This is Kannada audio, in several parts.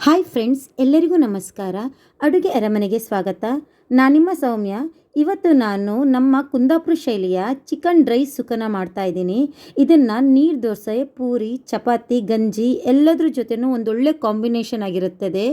ಹಾಯ್ ಫ್ರೆಂಡ್ಸ್ ಎಲ್ಲರಿಗೂ ನಮಸ್ಕಾರ. ಅಡುಗೆ ಅರಮನೆಗೆ ಸ್ವಾಗತ. ನಾನಿಮ್ಮ ಸೌಮ್ಯ. ಇವತ್ತು ನಾನು ನಮ್ಮ ಕುಂದಾಪುರ ಶೈಲಿಯ ಚಿಕನ್ ರೈಸ್ ಸುಕನ ಮಾಡ್ತಾ ಇದ್ದೀನಿ. ಇದನ್ನು ನೀರು ದೋಸೆ, ಪೂರಿ, ಚಪಾತಿ, ಗಂಜಿ ಎಲ್ಲದ್ರ ಜೊತೆನೂ ಒಂದೊಳ್ಳೆ ಕಾಂಬಿನೇಷನ್ ಆಗಿರುತ್ತದೆ.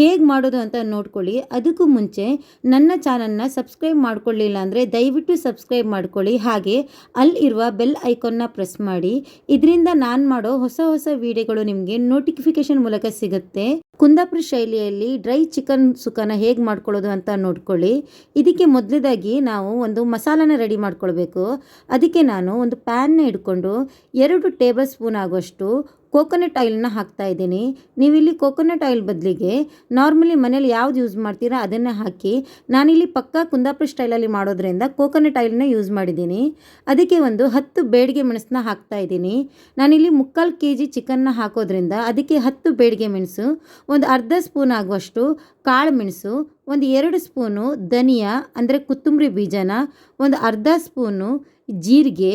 ಹೇಗೆ ಮಾಡೋದು ಅಂತ ನೋಡ್ಕೊಳ್ಳಿ. ಅದಕ್ಕೂ ಮುಂಚೆ ನನ್ನ ಚಾನಲ್ನ ಸಬ್ಸ್ಕ್ರೈಬ್ ಮಾಡ್ಕೊಳ್ಳಿಲ್ಲ ಅಂದರೆ ದಯವಿಟ್ಟು ಸಬ್ಸ್ಕ್ರೈಬ್ ಮಾಡ್ಕೊಳ್ಳಿ. ಹಾಗೆ ಅಲ್ಲಿರುವ ಬೆಲ್ ಐಕಾನ್ನ ಪ್ರೆಸ್ ಮಾಡಿ. ಇದರಿಂದ ನಾನು ಮಾಡೋ ಹೊಸ ಹೊಸ ವಿಡಿಯೋಗಳು ನಿಮಗೆ ನೋಟಿಫಿಕೇಶನ್ ಮೂಲಕ ಸಿಗುತ್ತೆ. ಕುಂದಾಪುರ ಶೈಲಿಯಲ್ಲಿ ಡ್ರೈ ಚಿಕನ್ ಸುಕ್ಕನ ಹೇಗೆ ಮಾಡ್ಕೊಳ್ಳೋದು ಅಂತ ನೋಡ್ಕೊಳ್ಳಿ. ಇದಕ್ಕೆ ಮೊದಲದಾಗಿ ನಾವು ಒಂದು ಮಸಾಲನ ರೆಡಿ ಮಾಡ್ಕೊಳ್ಬೇಕು. ಅದಕ್ಕೆ ನಾನು ಒಂದು ಪ್ಯಾನ್ನ ಹಿಡ್ಕೊಂಡು ಎರಡು ಟೇಬಲ್ ಸ್ಪೂನ್ ಆಗುವಷ್ಟು ಕೋಕೋನಟ್ ಆಯಿಲನ್ನ ಹಾಕ್ತಾ ಇದ್ದೀನಿ. ನೀವಿಲ್ಲಿ ಕೋಕೋನಟ್ ಆಯಿಲ್ ಬದಲಿಗೆ ನಾರ್ಮಲಿ ಮನೇಲಿ ಯಾವ್ದು ಯೂಸ್ ಮಾಡ್ತೀರಾ ಅದನ್ನು ಹಾಕಿ, ನಾನಿಲ್ಲಿ ಪಕ್ಕಾ ಕುಂದಾಪುರ ಸ್ಟೈಲಲ್ಲಿ ಮಾಡೋದ್ರಿಂದ ಕೋಕೋನಟ್ ಆಯಿಲ್ನ ಯೂಸ್ ಮಾಡಿದ್ದೀನಿ. ಅದಕ್ಕೆ ಒಂದು ಹತ್ತು ಬೇಡಿಗೆ ಮೆಣಸನ್ನ ಹಾಕ್ತಾ ಇದ್ದೀನಿ. ನಾನಿಲ್ಲಿ ಮುಕ್ಕಾಲು ಕೆ ಜಿ ಚಿಕನ್ನ ಹಾಕೋದ್ರಿಂದ ಅದಕ್ಕೆ ಹತ್ತು ಬೇಡಿಗೆ ಮೆಣಸು, ಒಂದು ಅರ್ಧ ಸ್ಪೂನ್ ಆಗುವಷ್ಟು ಕಾಳು ಮೆಣಸು, ಒಂದು ಎರಡು ಸ್ಪೂನು ಧನಿಯಾ, ಅಂದರೆ ಕೊತ್ತಂಬರಿ ಬೀಜನ, ಒಂದು ಅರ್ಧ ಸ್ಪೂನು ಜೀರಿಗೆ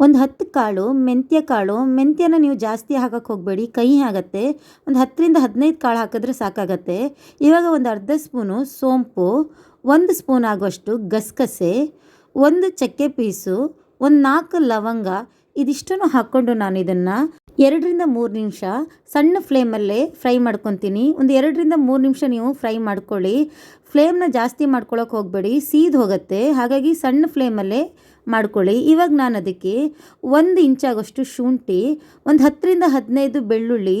ಒಂದು ಹತ್ತು ಕಾಳು, ಮೆಂತ್ಯ ಕಾಳು, ಮೆಂತ್ಯನ ನೀವು ಜಾಸ್ತಿ ಹಾಕಕ್ಕೆ ಹೋಗಬೇಡಿ, ಕಹಿ ಆಗುತ್ತೆ. ಒಂದು ಹತ್ತರಿಂದ ಹದಿನೈದು ಕಾಳು ಹಾಕಿದ್ರೆ ಸಾಕಾಗತ್ತೆ. ಇವಾಗ ಒಂದು ಅರ್ಧ ಸ್ಪೂನು ಸೋಂಪು, ಒಂದು ಸ್ಪೂನ್ ಆಗುವಷ್ಟು ಗಸಗಸೆ, ಒಂದು ಚಕ್ಕೆ ಪೀಸು, ಒಂದು ನಾಲ್ಕು ಲವಂಗ ಇದಿಷ್ಟನ್ನು ಹಾಕ್ಕೊಂಡು ನಾನು ಇದನ್ನು ಎರಡರಿಂದ ಮೂರು ನಿಮಿಷ ಸಣ್ಣ ಫ್ಲೇಮಲ್ಲೇ ಫ್ರೈ ಮಾಡ್ಕೊತೀನಿ. ಒಂದು ಎರಡರಿಂದ ಮೂರು ನಿಮಿಷ ನೀವು ಫ್ರೈ ಮಾಡ್ಕೊಳ್ಳಿ. ಫ್ಲೇಮ್ನ ಜಾಸ್ತಿ ಮಾಡ್ಕೊಳ್ಳೋಕೆ ಹೋಗಬೇಡಿ. ಸೀದ್ ಹೋಗುತ್ತೆ. ಹಾಗಾಗಿ ಸಣ್ಣ ಫ್ಲೇಮಲ್ಲೇ ಮಾಡ್ಕೊಳ್ಳಿ. ಇವಾಗ ನಾನು ಅದಕ್ಕೆ ಒಂದು ಇಂಚಾಗಷ್ಟು ಶುಂಠಿ, ಒಂದು ಹತ್ತರಿಂದ ಹದಿನೈದು ಬೆಳ್ಳುಳ್ಳಿ,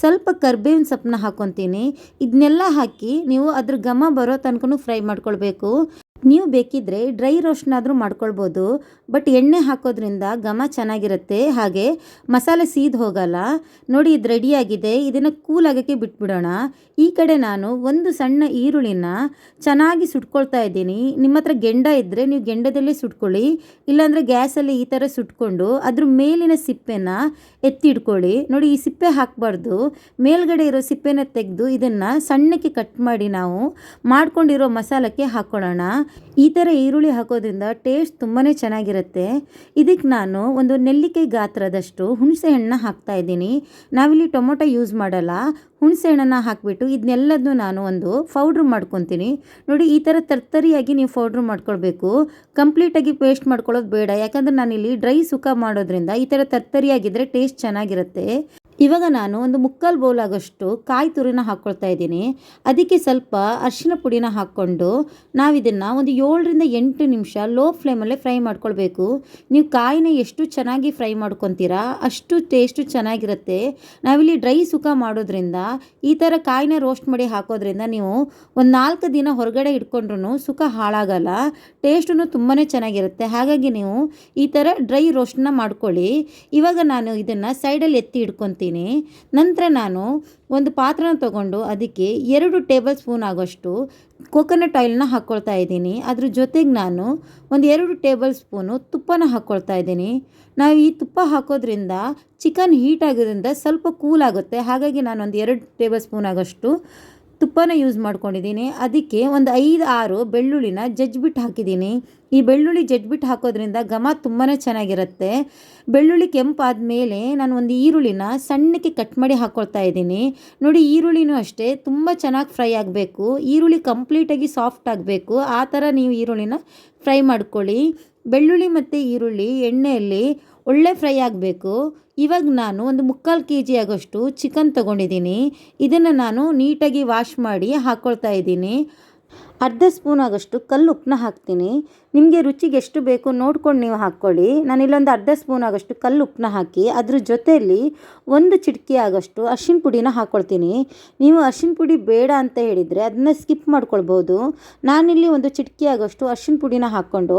ಸ್ವಲ್ಪ ಕರ್ಬೇವಿನ ಸೊಪ್ಪನ್ನ ಹಾಕ್ಕೊತೀನಿ. ಇದನ್ನೆಲ್ಲ ಹಾಕಿ ನೀವು ಅದ್ರ ಘಮ ಬರೋ ತನಕ ಫ್ರೈ ಮಾಡ್ಕೊಳ್ಬೇಕು. ನೀವು ಬೇಕಿದ್ದರೆ ಡ್ರೈ ರೋಸ್ಟ್ನಾದರೂ ಮಾಡ್ಕೊಳ್ಬೋದು, ಬಟ್ ಎಣ್ಣೆ ಹಾಕೋದ್ರಿಂದ ಘಮ ಚೆನ್ನಾಗಿರುತ್ತೆ. ಹಾಗೆ ಮಸಾಲೆ ಸೀದ್ ಹೋಗಲ್ಲ. ನೋಡಿ ಇದು ರೆಡಿಯಾಗಿದೆ ಇದನ್ನು ಕೂಲ್ ಆಗೋಕ್ಕೆ ಬಿಟ್ಬಿಡೋಣ. ಈ ಕಡೆ ನಾನು ಒಂದು ಸಣ್ಣ ಈರುಳ್ಳಿನ ಚೆನ್ನಾಗಿ ಸುಟ್ಕೊಳ್ತಾ ಇದ್ದೀನಿ. ನಿಮ್ಮ ಹತ್ರ ಗೆಂಡ ಇದ್ದರೆ ನೀವು ಗೆಂಡದಲ್ಲೇ ಸುಟ್ಕೊಳ್ಳಿ. ಇಲ್ಲಾಂದರೆ ಗ್ಯಾಸಲ್ಲಿ ಈ ಥರ ಸುಟ್ಕೊಂಡು ಅದ್ರ ಮೇಲಿನ ಸಿಪ್ಪೆನ ಎತ್ತಿಡ್ಕೊಳ್ಳಿ ನೋಡಿ ಈ ಸಿಪ್ಪೆ ಹಾಕಬಾರ್ದು. ಮೇಲ್ಗಡೆ ಇರೋ ಸಿಪ್ಪೆನ ತೆಗೆದು ಇದನ್ನು ಸಣ್ಣಕ್ಕೆ ಕಟ್ ಮಾಡಿ ನಾವು ಮಾಡ್ಕೊಂಡಿರೋ ಮಸಾಲಕ್ಕೆ ಹಾಕ್ಕೊಳ್ಳೋಣ ಈ ಥರ ಈರುಳ್ಳಿ ಹಾಕೋದ್ರಿಂದ ಟೇಸ್ಟ್ ತುಂಬಾ ಚೆನ್ನಾಗಿರುತ್ತೆ. ಇದಕ್ಕೆ ನಾನು ಒಂದು ನೆಲ್ಲಿಕಾಯಿ ಗಾತ್ರದಷ್ಟು ಹುಣಸೆ ಹಣ್ಣನ್ನ ಹಾಕ್ತಾ ಇದ್ದೀನಿ. ನಾವಿಲ್ಲಿ ಟೊಮೊಟೊ ಯೂಸ್ ಮಾಡಲ್ಲ. ಹುಣಸೆ ಹಣ್ಣನ್ನು ಹಾಕಿಬಿಟ್ಟು ಇದನ್ನೆಲ್ಲದನ್ನು ನಾನು ಒಂದು ಪೌಡ್ರ್ ಮಾಡ್ಕೊತೀನಿ. ನೋಡಿ, ಈ ಥರ ತರ್ತರಿಯಾಗಿ ನೀವು ಪೌಡ್ರ್ ಮಾಡ್ಕೊಳ್ಬೇಕು. ಕಂಪ್ಲೀಟಾಗಿ ಪೇಸ್ಟ್ ಮಾಡ್ಕೊಳ್ಳೋದು ಬೇಡ. ಯಾಕಂದರೆ ನಾನಿಲ್ಲಿ ಡ್ರೈ ಸುಕ್ಕ ಮಾಡೋದ್ರಿಂದ ಈ ಥರ ತರ್ತರಿಯಾಗಿದ್ದರೆ ಟೇಸ್ಟ್ ಚೆನ್ನಾಗಿರುತ್ತೆ. ಇವಾಗ ನಾನು ಒಂದು ಮುಕ್ಕಾಲು ಬೌಲ್ ಆಗೋಷ್ಟು ಕಾಯಿ ತುರಿನ ಹಾಕ್ಕೊಳ್ತಾ ಇದ್ದೀನಿ. ಅದಕ್ಕೆ ಸ್ವಲ್ಪ ಅರಿಶಿನ ಪುಡಿನ ಹಾಕ್ಕೊಂಡು ನಾವಿದನ್ನು ಒಂದು ಏಳರಿಂದ ಎಂಟು ನಿಮಿಷ ಲೋ ಫ್ಲೇಮಲ್ಲೇ ಫ್ರೈ ಮಾಡ್ಕೊಳ್ಬೇಕು. ನೀವು ಕಾಯಿನ ಎಷ್ಟು ಚೆನ್ನಾಗಿ ಫ್ರೈ ಮಾಡ್ಕೊತೀರಾ, ಅಷ್ಟು ಟೇಸ್ಟು ಚೆನ್ನಾಗಿರುತ್ತೆ. ನಾವಿಲ್ಲಿ ಡ್ರೈ ಸುಖ ಮಾಡೋದ್ರಿಂದ, ಈ ಥರ ಕಾಯಿನ ರೋಸ್ಟ್ ಮಾಡಿ ಹಾಕೋದ್ರಿಂದ ನೀವು ಒಂದು ನಾಲ್ಕು ದಿನ ಹೊರಗಡೆ ಇಟ್ಕೊಂಡ್ರೂ ಸುಖ ಹಾಳಾಗಲ್ಲ. ಟೇಸ್ಟೂ ತುಂಬಾ ಚೆನ್ನಾಗಿರುತ್ತೆ. ಹಾಗಾಗಿ ನೀವು ಈ ಥರ ಡ್ರೈ ರೋಸ್ಟ್ನ ಮಾಡ್ಕೊಳ್ಳಿ. ಇವಾಗ ನಾನು ಇದನ್ನು ಸೈಡಲ್ಲಿ ಎತ್ತಿ ಇಟ್ಕೊತೀನಿ. ನಂತರ ನಾನು ಒಂದು ಪಾತ್ರನ ತಗೊಂಡು ಅದಕ್ಕೆ ಎರಡು ಟೇಬಲ್ ಸ್ಪೂನ್ ಆಗೋಷ್ಟು ಕೋಕೋನಟ್ ಆಯಿಲ್ನ ಹಾಕ್ಕೊಳ್ತಾ ಇದ್ದೀನಿ. ಅದ್ರ ಜೊತೆಗೆ ನಾನು ಒಂದು ಎರಡು ಟೇಬಲ್ ಸ್ಪೂನು ತುಪ್ಪನ ಹಾಕ್ಕೊಳ್ತಾ ಇದ್ದೀನಿ. ನಾವು ಈ ತುಪ್ಪ ಹಾಕೋದ್ರಿಂದ ಚಿಕನ್ ಹೀಟ್ ಆಗೋದ್ರಿಂದ ಸ್ವಲ್ಪ ಕೂಲ್ ಆಗುತ್ತೆ. ಹಾಗಾಗಿ ನಾನು ಒಂದು ಎರಡು ಟೇಬಲ್ ಸ್ಪೂನ್ ಆಗೋಷ್ಟು ತುಪ್ಪನ ಯೂಸ್ ಮಾಡ್ಕೊಂಡಿದ್ದೀನಿ. ಅದಕ್ಕೆ ಒಂದು ಐದು ಆರು ಬೆಳ್ಳುಳ್ಳಿನ ಜಜ್ಬಿಟ್ಟು ಹಾಕಿದ್ದೀನಿ. ಈ ಬೆಳ್ಳುಳ್ಳಿ ಜಜ್ಬಿಟ್ಟು ಹಾಕೋದ್ರಿಂದ ಘಮ ತುಂಬಾ ಚೆನ್ನಾಗಿರುತ್ತೆ. ಬೆಳ್ಳುಳ್ಳಿ ಕೆಂಪಾದ ಮೇಲೆ ನಾನು ಒಂದು ಈರುಳ್ಳಿನ ಸಣ್ಣಕ್ಕೆ ಕಟ್ ಮಾಡಿ ಹಾಕ್ಕೊಳ್ತಾ ಇದ್ದೀನಿ. ನೋಡಿ, ಈರುಳ್ಳಿನೂ ಅಷ್ಟೇ, ತುಂಬ ಚೆನ್ನಾಗಿ ಫ್ರೈ ಆಗಬೇಕು. ಈರುಳ್ಳಿ ಕಂಪ್ಲೀಟಾಗಿ ಸಾಫ್ಟ್ ಆಗಬೇಕು. ಆ ಥರ ನೀವು ಈರುಳ್ಳಿನ ಫ್ರೈ ಮಾಡ್ಕೊಳ್ಳಿ. ಬೆಳ್ಳುಳ್ಳಿ ಮತ್ತು ಈರುಳ್ಳಿ ಎಣ್ಣೆಯಲ್ಲಿ ಒಳ್ಳೆ ಫ್ರೈ ಆಗಬೇಕು. ಇವಾಗ ನಾನು ಒಂದು ಮುಕ್ಕಾಲು ಕೆ ಜಿ ಆಗೋಷ್ಟು ಚಿಕನ್ ತೊಗೊಂಡಿದ್ದೀನಿ. ಇದನ್ನು ನಾನು ನೀಟಾಗಿ ವಾಶ್ ಮಾಡಿ ಹಾಕ್ಕೊಳ್ತಾ ಇದ್ದೀನಿ. ಅರ್ಧ ಸ್ಪೂನ್ ಆಗೋಷ್ಟು ಕಲ್ಲು ಉಪ್ಪನ್ನ ಹಾಕ್ತೀನಿ. ನಿಮಗೆ ರುಚಿಗೆ ಎಷ್ಟು ಬೇಕು ನೋಡ್ಕೊಂಡು ನೀವು ಹಾಕ್ಕೊಳ್ಳಿ. ನಾನು ಇಲ್ಲೊಂದು ಅರ್ಧ ಸ್ಪೂನ್ ಆಗೋಷ್ಟು ಕಲ್ಲು ಉಪ್ಪನ್ನ ಹಾಕಿ ಅದ್ರ ಜೊತೆಯಲ್ಲಿ ಒಂದು ಚಿಟಕಿ ಆಗೋಷ್ಟು ಅರ್ಶಿನ ಪುಡಿನ ಹಾಕ್ಕೊಳ್ತೀನಿ ನೀವು ಅರ್ಶಿನ ಪುಡಿ ಬೇಡ ಅಂತ ಹೇಳಿದರೆ ಅದನ್ನ ಸ್ಕಿಪ್ ಮಾಡ್ಕೊಳ್ಬೋದು. ನಾನಿಲ್ಲಿ ಒಂದು ಚಿಟಕಿ ಆಗೋಷ್ಟು ಅರ್ಶಿನ ಪುಡಿನ ಹಾಕ್ಕೊಂಡು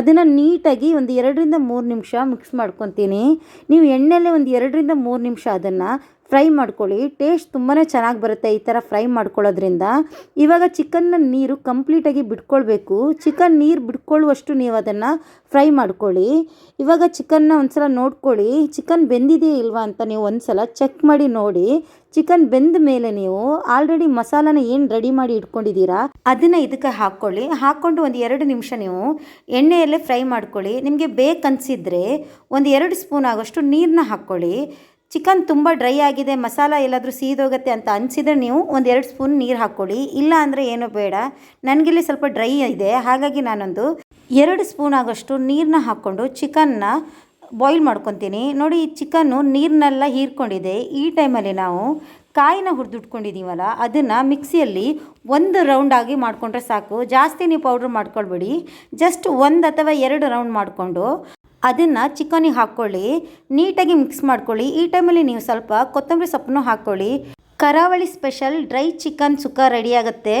ಅದನ್ನು ನೀಟಾಗಿ ಒಂದು ಎರಡರಿಂದ ಮೂರು ನಿಮಿಷ ಮಿಕ್ಸ್ ಮಾಡ್ಕೊತೀನಿ. ನೀವು ಎಣ್ಣೆಲ್ಲೇ ಒಂದು ಎರಡರಿಂದ ಮೂರು ನಿಮಿಷ ಅದನ್ನು ಫ್ರೈ ಮಾಡ್ಕೊಳ್ಳಿ. ಟೇಸ್ಟ್ ತುಂಬಾ ಚೆನ್ನಾಗಿ ಬರುತ್ತೆ ಈ ಥರ ಫ್ರೈ ಮಾಡ್ಕೊಳ್ಳೋದ್ರಿಂದ. ಇವಾಗ ಚಿಕನ್ನ ನೀರು ಕಂಪ್ಲೀಟಾಗಿ ಬಿಟ್ಕೊಳ್ಬೇಕು. ಚಿಕನ್ ನೀರು ಬಿಟ್ಕೊಳ್ಳುವಷ್ಟು ನೀವು ಅದನ್ನು ಫ್ರೈ ಮಾಡ್ಕೊಳ್ಳಿ. ಇವಾಗ ಚಿಕನ್ನ ಒಂದ್ಸಲ ನೋಡ್ಕೊಳ್ಳಿ. ಚಿಕನ್ ಬೆಂದಿದೆಯೇ ಇಲ್ವಾ ಅಂತ ನೀವು ಒಂದ್ಸಲ ಚೆಕ್ ಮಾಡಿ ನೋಡಿ. ಚಿಕನ್ ಬೆಂದ ಮೇಲೆ ನೀವು ಆಲ್ರೆಡಿ ಮಸಾಲನ ಏನು ರೆಡಿ ಮಾಡಿ ಇಟ್ಕೊಂಡಿದ್ದೀರಾ ಅದನ್ನು ಇದಕ್ಕೆ ಹಾಕ್ಕೊಳ್ಳಿ. ಹಾಕ್ಕೊಂಡು ಒಂದು ಎರಡು ನಿಮಿಷ ನೀವು ಎಣ್ಣೆಯಲ್ಲೇ ಫ್ರೈ ಮಾಡ್ಕೊಳ್ಳಿ. ನಿಮಗೆ ಬೇಕನ್ಸಿದ್ರೆ ಒಂದು ಎರಡು ಸ್ಪೂನ್ ಆಗೋಷ್ಟು ನೀರನ್ನ ಹಾಕ್ಕೊಳ್ಳಿ. ಚಿಕನ್ ತುಂಬ ಡ್ರೈ ಆಗಿದೆ, ಮಸಾಲ ಎಲ್ಲಾದರೂ ಸೀದೋಗುತ್ತೆ ಅಂತ ಅನಿಸಿದ್ರೆ ನೀವು ಒಂದು ಎರಡು ಸ್ಪೂನ್ ನೀರು ಹಾಕ್ಕೊಳ್ಳಿ. ಇಲ್ಲ ಅಂದರೆ ಏನೂ ಬೇಡ. ನನಗಿಲ್ಲಿ ಸ್ವಲ್ಪ ಡ್ರೈ ಇದೆ, ಹಾಗಾಗಿ ನಾನೊಂದು ಎರಡು ಸ್ಪೂನ್ ಆಗೋಷ್ಟು ನೀರನ್ನ ಹಾಕ್ಕೊಂಡು ಚಿಕನ್ನ ಬಾಯ್ಲ್ ಮಾಡ್ಕೊತೀನಿ. ನೋಡಿ, ಈ ಚಿಕನ್ನು ನೀರನ್ನೆಲ್ಲ ಹೀರ್ಕೊಂಡಿದೆ. ಈ ಟೈಮಲ್ಲಿ ನಾವು ಕಾಯಿನ ಹುರಿದಿಟ್ಕೊಂಡಿದ್ದೀವಲ್ಲ ಅದನ್ನು ಮಿಕ್ಸಿಯಲ್ಲಿ ಒಂದು ರೌಂಡ್ ಆಗಿ ಮಾಡಿಕೊಂಡ್ರೆ ಸಾಕು. ಜಾಸ್ತಿ ನೀವು ಪೌಡ್ರ್ ಮಾಡ್ಕೊಳ್ಬೇಡಿ. ಜಸ್ಟ್ ಒಂದು ಅಥವಾ ಎರಡು ರೌಂಡ್ ಮಾಡಿಕೊಂಡು ಅದನ್ನು ಚಿಕನಿಗೆ ಹಾಕ್ಕೊಳ್ಳಿ, ನೀಟಾಗಿ ಮಿಕ್ಸ್ ಮಾಡ್ಕೊಳ್ಳಿ. ಈ ಟೈಮಲ್ಲಿ ನೀವು ಸ್ವಲ್ಪ ಕೊತ್ತಂಬರಿ ಸೊಪ್ಪನ್ನು ಹಾಕ್ಕೊಳ್ಳಿ. Karavali special dry chicken sukka ready ಆಗುತ್ತೆ.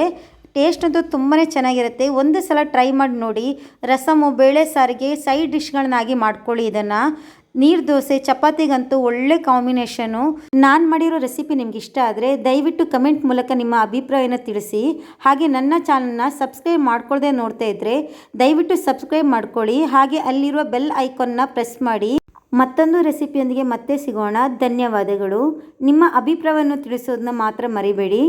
ಟೇಸ್ಟ್ ಅಂತೂ ತುಂಬಾ ಚೆನ್ನಾಗಿರುತ್ತೆ. ಒಂದು ಸಲ ಟ್ರೈ ಮಾಡಿ ನೋಡಿ. ರಸಮು, ಬೇಳೆ ಸಾರಿಗೆ, ಸೈಡ್ ಡಿಶ್ಗಳನ್ನಾಗಿ ಮಾಡ್ಕೊಳ್ಳಿ ಇದನ್ನು. ನೀರು ದೋಸೆ, ಚಪಾತಿಗಂತೂ ಒಳ್ಳೆ ಕಾಂಬಿನೇಷನು. ನಾನು ಮಾಡಿರೋ ರೆಸಿಪಿ ನಿಮ್ಗೆ ಇಷ್ಟ ಆದರೆ ದಯವಿಟ್ಟು ಕಮೆಂಟ್ ಮೂಲಕ ನಿಮ್ಮ ಅಭಿಪ್ರಾಯನ ತಿಳಿಸಿ. ಹಾಗೆ ನನ್ನ ಚಾನಲ್ನ ಸಬ್ಸ್ಕ್ರೈಬ್ ಮಾಡ್ಕೊಳ್ಳದೆ ನೋಡ್ತಾ ಇದ್ದರೆ ದಯವಿಟ್ಟು ಸಬ್ಸ್ಕ್ರೈಬ್ ಮಾಡ್ಕೊಳ್ಳಿ. ಹಾಗೆ ಅಲ್ಲಿರುವ ಬೆಲ್ ಐಕಾನ್ನ ಪ್ರೆಸ್ ಮಾಡಿ. ಮತ್ತೊಂದು ರೆಸಿಪಿಯೊಂದಿಗೆ ಮತ್ತೆ ಸಿಗೋಣ. ಧನ್ಯವಾದಗಳು. ನಿಮ್ಮ ಅಭಿಪ್ರಾಯವನ್ನು ತಿಳಿಸೋದನ್ನ ಮಾತ್ರ ಮರಿಬೇಡಿ.